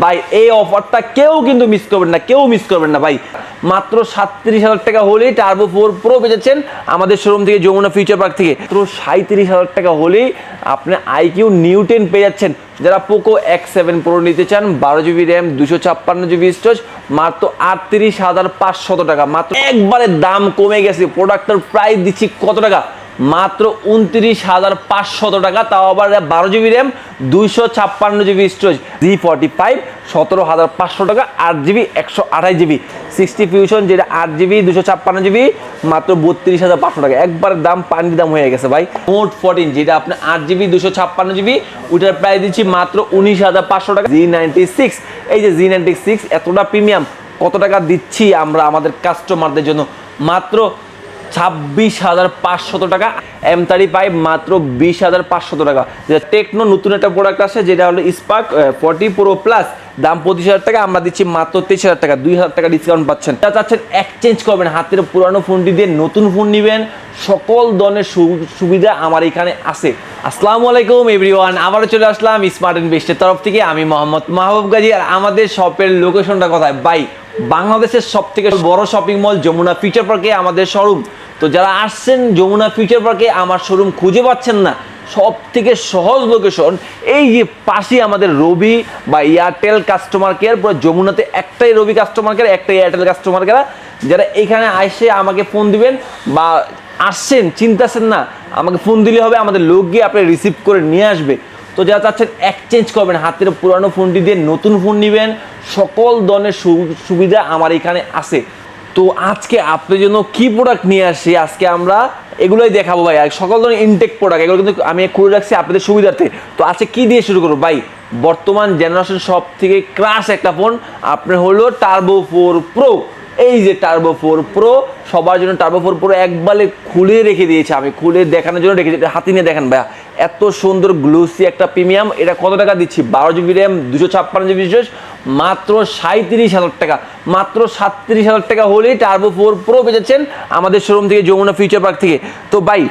ভাই, এই অফারটা কেউ কিন্তু মিস করবেন না, কেউ মিস করবেন না ভাই। মাত্র সাতত্রিশ হাজার টাকা হলেই টার্বো ফোর প্রো পেয়েছেন আমাদের শোরুম থেকে যমুনা ফিউচার পার্ক থেকে। মাত্র সাঁত্রিশ হাজার টাকা হলেই আপনি আইকিউ নিউটেন পেয়ে যাচ্ছেন। যারা পোকো এক্স সেভেন প্রো নিতে চান, বারো জিবি র্যাম দুশো ছাপ্পান্ন জিবি স্টোরেজ মাত্র আটত্রিশ হাজার পাঁচশত টাকা। মাত্র একবারে দাম কমে গেছে। প্রোডাক্টের প্রাইস দিচ্ছি কত টাকা? মাত্র উনত্রিশ হাজার পাঁচশত টাকা, তাও আবার বারো জিবি র্যাম দুইশো ছাপ্পান্ন GB storage G forty five সতেরো হাজার পাঁচশো টাকা, আট জিবি, একশো আঠাশ জিবি সিক্সটি ফিউশন যেটা আট জিবি দুশো ছাপ্পান্ন জিবি, মাত্র বত্রিশ হাজার পাঁচশো টাকা। একবার দাম পানির দাম হয়ে গেছে ভাই। নোট ফোরটিন যেটা আপনি আট জিবি দুশো ছাপ্পান্ন জিবি, ওইটার প্রাইস দিচ্ছি মাত্র উনিশ হাজার পাঁচশো টাকা জি নাইনটি সিক্স এই যে জি নাইনটি সিক্স এতটা প্রিমিয়াম কত টাকা দিচ্ছি আমরা আমাদের কাস্টমারদের জন্য? মাত্র ছাব্বিশ হাজার পাঁচশত টাকা। এম থার্টি ফাইভ মাত্র বিশ হাজার পাঁচশত টাকা। যেটা টেকনো নতুন একটা প্রোডাক্ট আছে যেটা হলো স্পার্ক ফর্টি প্রো প্লাস দাম পঁচিশ হাজার টাকা, আমরা দিচ্ছি মাত্র তেইশ হাজার টাকা, দুই হাজার টাকা ডিসকাউন্ট পাচ্ছেন। তা চাচ্ছেন এক্সচেঞ্জ করবেন, হাতের পুরানো ফোনটি দিয়ে নতুন ফোন নেবেন, সকল ধরনের সুবিধা আমার এখানে আছে। আসসালামু আলাইকুম এভরিওয়ান আবারও চলে আসলাম স্মার্ট ইনভেস্টের তরফ থেকে। আমি মোহাম্মদ মাহবুব গাজী, আর আমাদের শপের লোকেশনটা কোথায়? বাই বাংলাদেশের সব থেকে বড় শপিং মল যমুনা ফিউচার পার্কে আমাদের শোরুম তো যারা আসছেন যমুনা ফিউচার পার্কে আমার শোরুম খুঁজে পাচ্ছেন না। সব থেকে সহজ লোকেশন এই যে পাশে আমাদের রবি বা এয়ারটেল কাস্টমার কেয়ার পুরো যমুনাতে একটাই রবি কাস্টমার কেয়ার একটাই এয়ারটেল কাস্টমার কেয়ার যারা এখানে আসে আমাকে ফোন দিবেন বা আসছেন, চিন্তাছেন না, আমাকে ফোন দিলে হবে, আমাদের লোক গিয়ে আপনি রিসিভ করে নিয়ে আসবে। তো যারা চাচ্ছেন এক্সচেঞ্জ করবেন, হাতের পুরানো ফোনটি দিয়ে নতুন ফোন নেবেন, সকল ধরনের সুবিধা আমার এখানে আছে। তো আজকে আপনার জন্য কি প্রোডাক্ট নিয়ে আসি? আজকে আমরা এগুলোই দেখাবো ভাই। সকল ধরনের ইনটেক প্রোডাক্ট এগুলো কিন্তু আমি খুলে রাখছি আপনাদের সুবিধার্থে। তো আজকে কি দিয়ে শুরু করব? ভাই, বর্তমান জেনারেশন সব থেকে ক্রাশ একটা ফোন আপনার হলো টার্বো ফোর প্রো এই যে টার্বো ফোর প্রো সবার জন্য টার্বো ফোর প্রো একবারে খুলে রেখে দিয়েছে আমি। খুলে দেখানোর জন্য এটা হাতে নিয়ে দেখেন ভাইয়া। এত সুন্দর গ্লুসি একটা প্রিমিয়াম এটা কত টাকা দিচ্ছি? বারো জিবি র্যাম দুশো ছাপ্পান্ন জিবি স্টোরেজ মাত্র সাঁত্রিশ হাজার টাকা। মাত্র সাতত্রিশ হাজার টাকা হলেই টার্বো ফোর প্রো পেয়েছেন আমাদের শোরুম থেকে, যমুনা ফিউচার পার্ক থেকে। তো বাই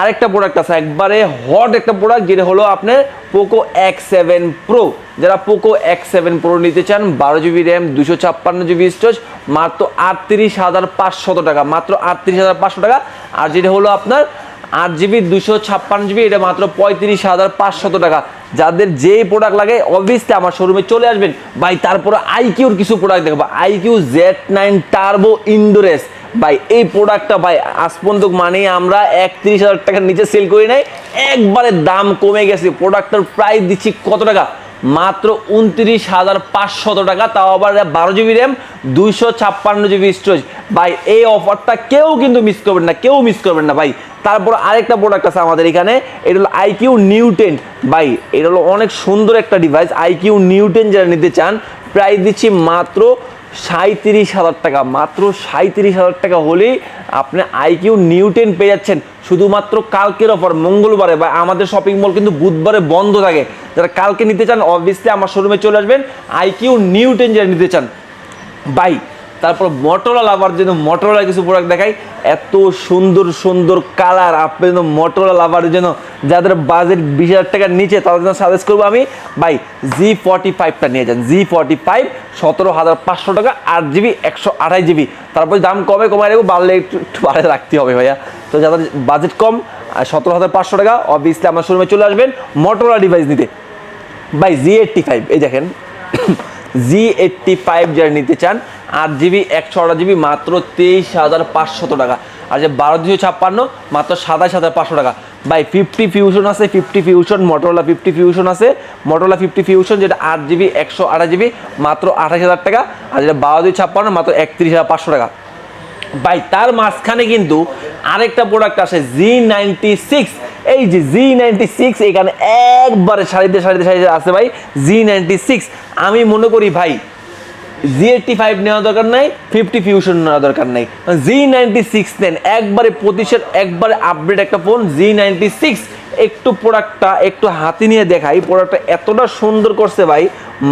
আরেকটা প্রোডাক্ট আছে, একবারে হট একটা প্রোডাক্ট যেটা হলো আপনার পোকো এক্স সেভেন প্রো যারা পোকো এক্স সেভেন প্রো নিতে চান, বারো জিবি র্যাম দুশো ছাপ্পান্ন জিবি স্টোরেজ মাত্র আটত্রিশ হাজার পাঁচশত টাকা। মাত্র আটত্রিশ হাজার পাঁচশো টাকা। আর যেটা হলো আপনার আট জিবি দুশো ছাপ্পান্ন জিবি, এটা মাত্র পঁয়ত্রিশ হাজার পাঁচশত টাকা। যাদের যেই প্রোডাক্ট লাগে অবভিয়াসলি আমার শোরুমে চলে আসবেন। ভাই, তারপরে আইকিউর কিছু প্রোডাক্ট দেখব। আইকিউ জেড নাইন টার্বো ইন্ডোরেস ভাই, এই প্রোডাক্টটা ভাই, আজ পর্যন্ত মানে আমরা একত্রিশ হাজার টাকার নিচে সেল করি নাই। একবারে দাম কমে গেছে। প্রোডাক্টটার প্রাইস দিচ্ছি কত টাকা? মাত্র উনত্রিশ হাজার পাঁচশত টাকা, তাও আবার বারো জিবি র্যাম, দুইশো ছাপ্পান্ন জিবি স্টোরেজ ভাই, এই অফারটা কেউ কিন্তু মিস করবেন না, কেউ মিস করবেন না, ভাই। তারপর আরেকটা প্রোডাক্ট আছে আমাদের এখানে, এটা হলো আইকিউ নিউটেন ভাই, এটা হলো অনেক সুন্দর একটা ডিভাইস আইকিউ নিউটেন যারা নিতে চান প্রাইস দিচ্ছি মাত্র সাঁত্রিশ হাজার টাকা। মাত্র সাঁত্রিশ হাজার টাকা হলেই আপনি আইকিউ নিউটেন পেয়ে যাচ্ছেন। শুধুমাত্র কালকের অফার মঙ্গলবারে বা আমাদের শপিং মল কিন্তু বুধবারে বন্ধ থাকে। যারা কালকে নিতে চান অবভিয়াসলি আমার শোরুমে চলে আসবেন। আইকিউ নিউটেন যারা নিতে চান বাই তারপর মটোলা লাভার জন্য মটোলা কিছু প্রোডাক্ট দেখাই এত সুন্দর সুন্দর কালার আপনার জন্য মটোলা লাভারের জন্য যাদের বাজেট বিশ হাজার টাকার নিচে, তাদের জন্য সাজেস্ট করব আমি, ভাই জি ফর্টি ফাইভটা নিয়ে যান। জি ফর্টি ফাইভ সতেরো হাজার পাঁচশো টাকা, আট জিবি একশো আঠাশ জিবি তারপর দাম কমে কমে রাখব, বাড়লে একটু বাড়ে রাখতে হবে ভাইয়া। তো যাদের বাজেট কম, আর সতেরো হাজার পাঁচশো টাকা অবভিয়াসলি আমার শোরুমে চলে আসবেন মটোলা ডিভাইস নিতে। বাই জি এইটটি ফাইভ এই দেখেন। জি এইটটি ফাইভ যারা নিতে চান, আট জিবি, একশো আট জিবি, মাত্র তেইশ হাজার পাঁচশত টাকা। আর যে বারো দুশো ছাপ্পান্ন, মাত্র সাতাশ হাজার পাঁচশো টাকা। বাই ফিফটি ফিউশন আছে fifty fusion Motorola fifty fusion আছে। মোটরলা ফিফটি ফিউশন যেটা আট জিবি, একশো আঠাশ জিবি, মাত্র আঠাশ হাজার টাকা। আর যেটা বারো দুই ছাপ্পান্ন, মাত্র একত্রিশ হাজার পাঁচশো টাকা। ভাই, তার মাঝখানে কিন্তু আরেকটা প্রোডাক্ট আসে জি নাইনটি সিক্স এই যে জি নাইনটি সিক্স এখানে একবারে সারিতে সারিতে সারিতে আছে ভাই জি নাইনটি সিক্স আমি মনে করি ভাই জি এইটটি ফাইভ নেওয়া দরকার নাই ফিফটি ফিউশন নেওয়া দরকার নাই। জি নাইনটি সিক্স নেন, একবারে প্রতিশোধ একবারে আপডেট একটা ফোন জি নাইনটি সিক্স একটু প্রোডাক্টটা একটু হাতে নিয়ে দেখাই প্রোডাক্টটা এতটা সুন্দর করছে ভাই,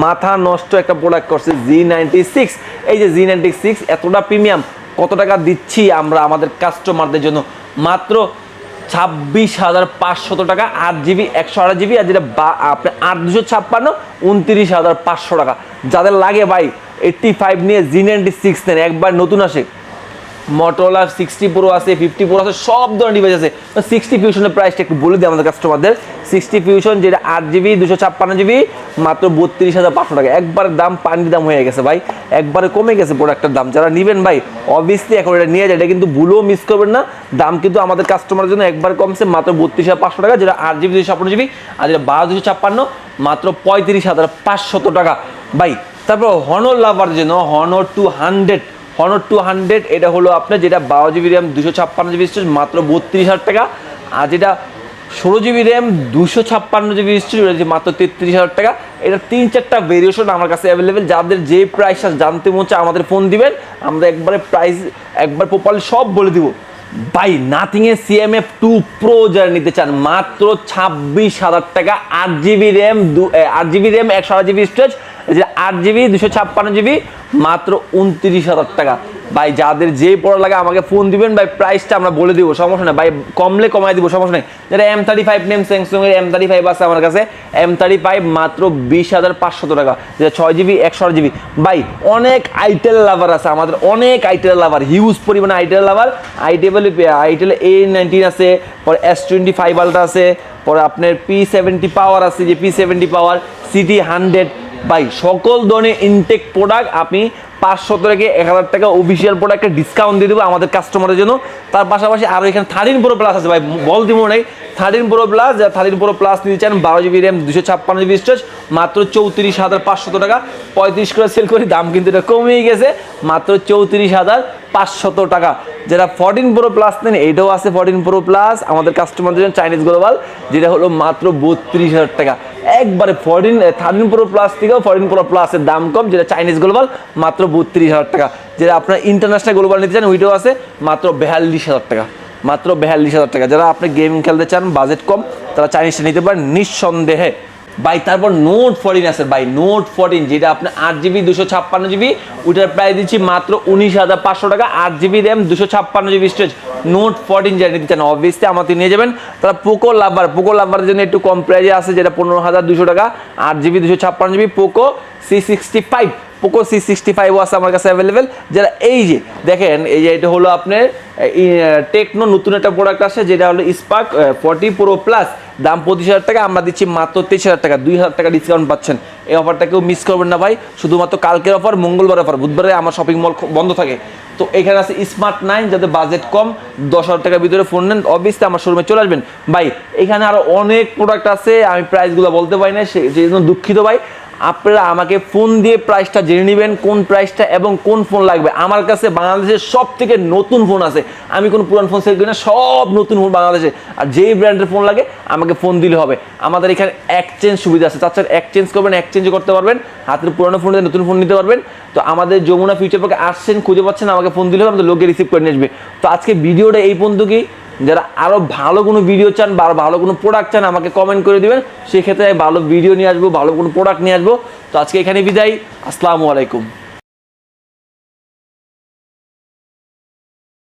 মাথা নষ্ট একটা প্রোডাক্ট করছে জি নাইনটি সিক্স এই যে জি নাইনটি সিক্স এতটা প্রিমিয়াম কত টাকা দিচ্ছি আমরা আমাদের কাস্টমারদের জন্য? মাত্র ছাব্বিশ হাজার পাঁচশত টাকা, আট জিবি, একশো আট জিবি, আর যেটা বা, আপনি আট দুশো ছাপ্পান্ন, উনত্রিশ হাজার পাঁচশো টাকা। যাদের লাগে ভাই এইট্টি ফাইভ নিয়ে জি নাইনটি সিক্স নেন, একবার নতুন আসে। মটোলা সিক্সটি প্রো আছে ফিফটি প্রো আছে, সব ধরনের ডিভাইস আছে। সিক্সটি ফিউশনের প্রাইসটা একটু বলে দিই আমাদের কাস্টমারদের সিক্সটি ফিউশন যেটা আট জিবি দুশো ছাপ্পান্ন জিবি মাত্র বত্রিশ হাজার পাঁচশো টাকা। একবার দাম, পানির দাম হয়ে গেছে ভাই। একবারে কমে গেছে প্রোডাক্টের দাম। যারা নেবেন ভাই অবভিয়াসলি এখন এটা নিয়ে যায় এটা কিন্তু ভুলেও মিস করবেন না। দাম কিন্তু আমাদের কাস্টমারের জন্য একবার কমছে, মাত্র বত্রিশ হাজার পাঁচশো টাকা, যেটা আট জিবি দুশো ছাপ্পান্ন জিবি আর যেটা বারো, দুশো ছাপ্পান্ন, মাত্র পঁয়ত্রিশ হাজার পাঁচশত টাকা। ভাই, তারপর হনর লাভার জন্য Honor two hundred Honor two hundred এটা হলো আপনার যেটা বারো জিবি র্যাম দুশো ছাপ্পান্ন জিবি স্টোরেজ মাত্র বত্রিশ হাজার টাকা। আর যেটা ষোলো জিবি র্যাম দুশো ছাপ্পান্ন জিবি স্টোরেজ মাত্র তেত্রিশ হাজার টাকা। এটা তিন চারটা ভেরিয়েশন আমার কাছে অ্যাভেলেবেল যাদের যে প্রাইসটা জানতে মন চায় আমাদের ফোন দিবেন, আমরা একবারে প্রাইস একবার প্রপারলি সব বলে দিব। বাই নাথিং এ সিএমএফ টু প্রো যারা নিতে চান, মাত্র ছাব্বিশ হাজার টাকা, আট জিবি র্যাম দু আট জিবি র্যাম একশো আট জিবি স্টোরেজ আট জিবি, দুশো ছাপ্পান্ন জিবি, মাত্র উনত্রিশ হাজার টাকা। ভাই, যাদের যে পড়া লাগে আমাকে ফোন দিবেন, ভাই প্রাইসটা আমরা বলে দিব, সমস্যা নেই। ভাই, কমলে কমাই দিব, সমস্যা নেই। যেটা M thirty five name Samsung এর এম থার্টি ফাইভ আছে আমার কাছে এম থার্টি ফাইভ মাত্র বিশ হাজার পাঁচশত টাকা। যেটা ছয় জিবি, একশো জিবি। ভাই, অনেক আইটেল লাভার আছে, আমাদের অনেক আইটেল লাভার হিউজ পরিমাণে itel lover itel itel A nineteen আছে, পরে এস টোয়েন্টি ফাইভ আলট্রা আছে, পরে আপনার পি সেভেন্টি পাওয়ার আছে, যে P seventy power CT hundred ভাই, সকল ধরনের ইনটেক প্রোডাক্ট আপনি পাঁচশো থেকে এক হাজার টাকা অফিসিয়াল প্রোডাক্টে ডিসকাউন্ট দিয়ে দেবো আমাদের কাস্টমারের জন্য। তার পাশাপাশি আরও এখানে থার্টিন প্রো প্লাস আছে ভাই, বল দিব নেই। থার্টিন প্রো প্লাস যা থার্টিন প্রো প্লাস নিতে চান, বারো জিবি র্যাম দুশো ছাপ্পান্ন জিবি স্টোরেজ মাত্র চৌত্রিশ হাজার পাঁচশত টাকা। পঁয়ত্রিশ করে সেল করি, দাম কিন্তু এটা কমেই গেছে, মাত্র চৌত্রিশ হাজার পাঁচশত টাকা। যেটা ফর্টিন প্রো প্লাস নেন, এটাও আছে ফর্টিন প্রো প্লাস আমাদের কাস্টমারদের জন্য চাইনিজ গ্লোবাল যেটা হলো মাত্র বত্রিশ হাজার টাকা। একবারে ফরেন থার্টিন প্রো প্লাস থেকেও ফরেন প্রো প্লাসের দাম কম, যেটা চাইনিজ গ্লোবাল মাত্র বত্রিশ হাজার টাকা। যেটা আপনার ইন্টারন্যাশনাল গ্লোবাল নিতে চান ওইটাও আছে, মাত্র বেয়াল্লিশ হাজার টাকা। মাত্র বেয়াল্লিশ হাজার টাকা। যারা আপনি গেম খেলতে চান বাজেট কম, তারা চাইনিজটা নিতে পারেন, নিঃসন্দেহে। বাই তারপর নোট ফোরটিন আছে বাই নোট ফোরটিন যেটা আপনার আট জিবি দুশো ছাপ্পান্ন জিবি ওইটার প্রাইস দিচ্ছি মাত্র উনিশ হাজার পাঁচশো টাকা, আট জিবি র্যাম দুশো ছাপ্পান্ন জিবি স্টোরেজ নোট ফোরটিন যেটা নিতে চান অবভিয়াসলি আমাদের নিয়ে যাবেন। তারা পোকো লাভার পোকো লাভারের জন্য একটু কম প্রাইজে আছে, যেটা পনেরো হাজার দুশো টাকা, আট জিবি দুশো ছাপ্পান্ন GB Poco C sixty five Poco C sixty five আছে আমার কাছে অ্যাভেলেবেল যারা এই যে, দেখেন, এই যে এটা হলো আপনার টেকনো নতুন একটা প্রোডাক্ট আসে, যেটা হলো স্পার্ক ফর্টি প্রো প্লাস দাম পঁচিশ হাজার টাকা, আমরা দিচ্ছি মাত্র তেইশ হাজার টাকা। দুই হাজার টাকা ডিসকাউন্ট পাচ্ছেন। এই অফারটা কেউ মিস করবেন না ভাই। শুধুমাত্র কালকের অফার মঙ্গলবার অফার বুধবারে আমার শপিং মল বন্ধ থাকে। তো এখানে আছে স্মার্ট নাইন যাদের বাজেট কম। দশ হাজার টাকার ভিতরে ফোন নেন। অবভিয়াসলি আমার শোরুমে চলে আসবেন। ভাই, এখানে আরও অনেক প্রোডাক্ট আছে। আমি প্রাইসগুলো বলতে পারি না সেই জন্য দুঃখিত ভাই। আপনারা আমাকে ফোন দিয়ে প্রাইসটা জেনে নেবেন, কোন প্রাইসটা এবং কোন ফোন লাগবে। আমার কাছে বাংলাদেশের সব থেকে নতুন ফোন আছে। আমি কোনো পুরান ফোন সেল করি না, সব নতুন ফোন বাংলাদেশে। আর যেই ব্র্যান্ডের ফোন লাগে, আমাকে ফোন দিলে হবে। আমাদের এখানে এক্সচেঞ্জ সুবিধা আছে। তাছাড়া এক্সচেঞ্জ করবেন এক্সচেঞ্জ করতে পারবেন। হাতের পুরোনো ফোন দিয়ে নতুন ফোন নিতে পারবেন। তো আমাদের যমুনা ফিউচার পার্কে আসছেন, খুঁজে পাচ্ছেন, আমাকে ফোন দিলে হবে, আমাদের লোকে রিসিভ করে নিয়ে আসবে। তো আজকে ভিডিওটা এই পর্যন্ত কি যারা আরও ভালো কোনো ভিডিও চান বা ভালো কোনো প্রোডাক্ট চান, আমাকে কমেন্ট করে দেবেন। সেক্ষেত্রে ভালো ভিডিও নিয়ে আসব, ভালো কোনো প্রোডাক্ট নিয়ে আসব। তো আজকে এখানে বিদায়। আসসালামু আলাইকুম।